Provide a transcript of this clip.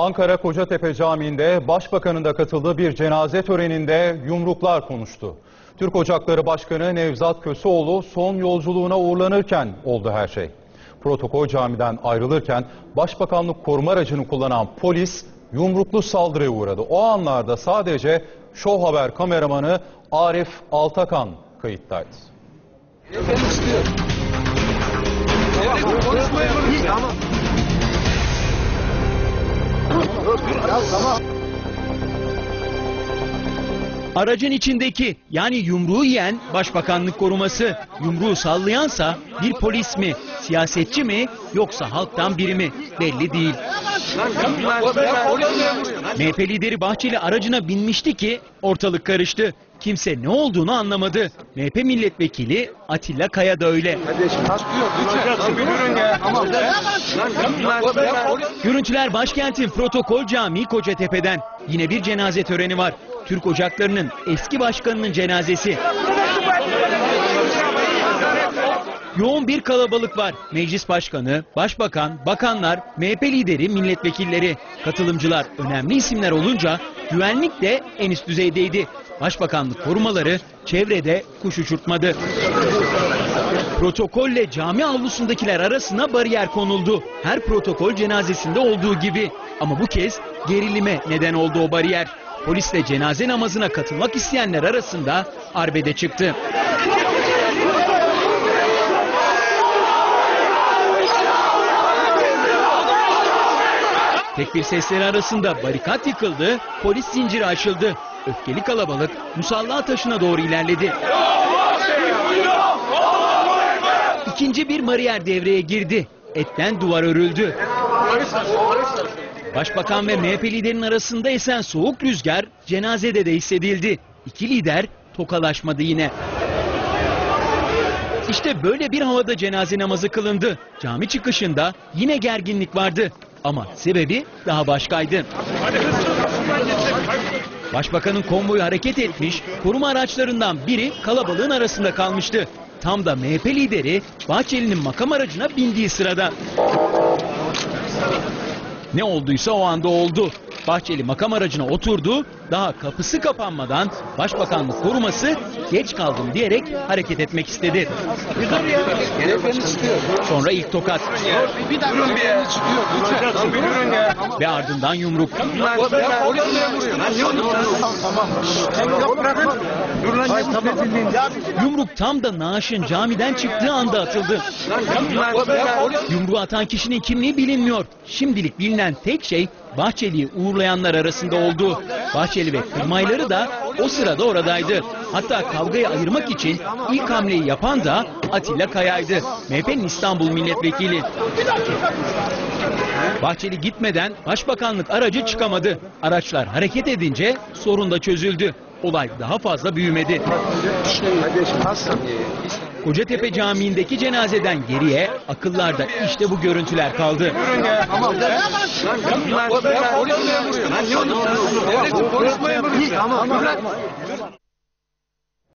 Ankara Kocatepe Camii'nde Başbakan'ın da katıldığı bir cenaze töreninde yumruklar konuştu. Türk Ocakları Başkanı Nevzat Köseoğlu son yolculuğuna uğurlanırken oldu her şey. Protokol camiden ayrılırken Başbakanlık koruma aracını kullanan polis yumruklu saldırıya uğradı. O anlarda sadece Show Haber kameramanı Arif Altakan kayıttaydı. Aracın içindeki yani yumruğu yiyen başbakanlık koruması, yumruğu sallayansa bir polis mi, siyasetçi mi yoksa halktan biri mi belli değil. MHP lideri Bahçeli aracına binmişti ki ortalık karıştı. Kimse ne olduğunu anlamadı. MHP milletvekili Atilla Kaya da öyle. Görüntüler başkentin protokol camii Kocatepe'den. Yine bir cenaze töreni var. Türk Ocakları'nın eski başkanının cenazesi. Yoğun bir kalabalık var. Meclis başkanı, başbakan, bakanlar, MHP lideri, milletvekilleri. Katılımcılar önemli isimler olunca güvenlik de en üst düzeydeydi. Başbakanlık korumaları çevrede kuş uçurtmadı. Protokolle cami avlusundakiler arasına bariyer konuldu. Her protokol cenazesinde olduğu gibi. Ama bu kez gerilime neden oldu o bariyer. Polisle cenaze namazına katılmak isteyenler arasında arbede çıktı. Tekbir sesleri arasında barikat yıkıldı, polis zinciri açıldı. Öfkeli kalabalık musalla taşına doğru ilerledi. İkinci bir bariyer devreye girdi. Etten duvar örüldü. Başbakan ve MHP liderinin arasında esen soğuk rüzgar cenazede de hissedildi. İki lider tokalaşmadı yine. İşte böyle bir havada cenaze namazı kılındı. Cami çıkışında yine gerginlik vardı. Ama sebebi daha başkaydı. Başbakanın konvoyu hareket etmiş, koruma araçlarından biri kalabalığın arasında kalmıştı. Tam da MHP lideri Bahçeli'nin makam aracına bindiği sırada. Ne olduysa o anda oldu. Bahçeli makam aracına oturdu. Daha kapısı kapanmadan başbakanlık koruması geç kaldım diyerek hareket etmek istedi. Sonra ilk tokat. Ve ardından yumruk. Yumruk tam da naaşın camiden çıktığı anda atıldı. Yumruğu atan kişinin kimliği bilinmiyor. Şimdilik bilinen tek şey Bahçeli'yi uğurlayanlar arasında oldu. Bahçeli ve kurmayları da o sırada oradaydı. Hatta kavgayı ayırmak için ilk hamleyi yapan da Atilla Kaya'ydı. MHP'nin İstanbul milletvekili. Bahçeli gitmeden başbakanlık aracı çıkamadı. Araçlar hareket edince sorun da çözüldü. Olay daha fazla büyümedi. Kocatepe Camii'ndeki cenazeden geriye akıllarda işte bu görüntüler kaldı.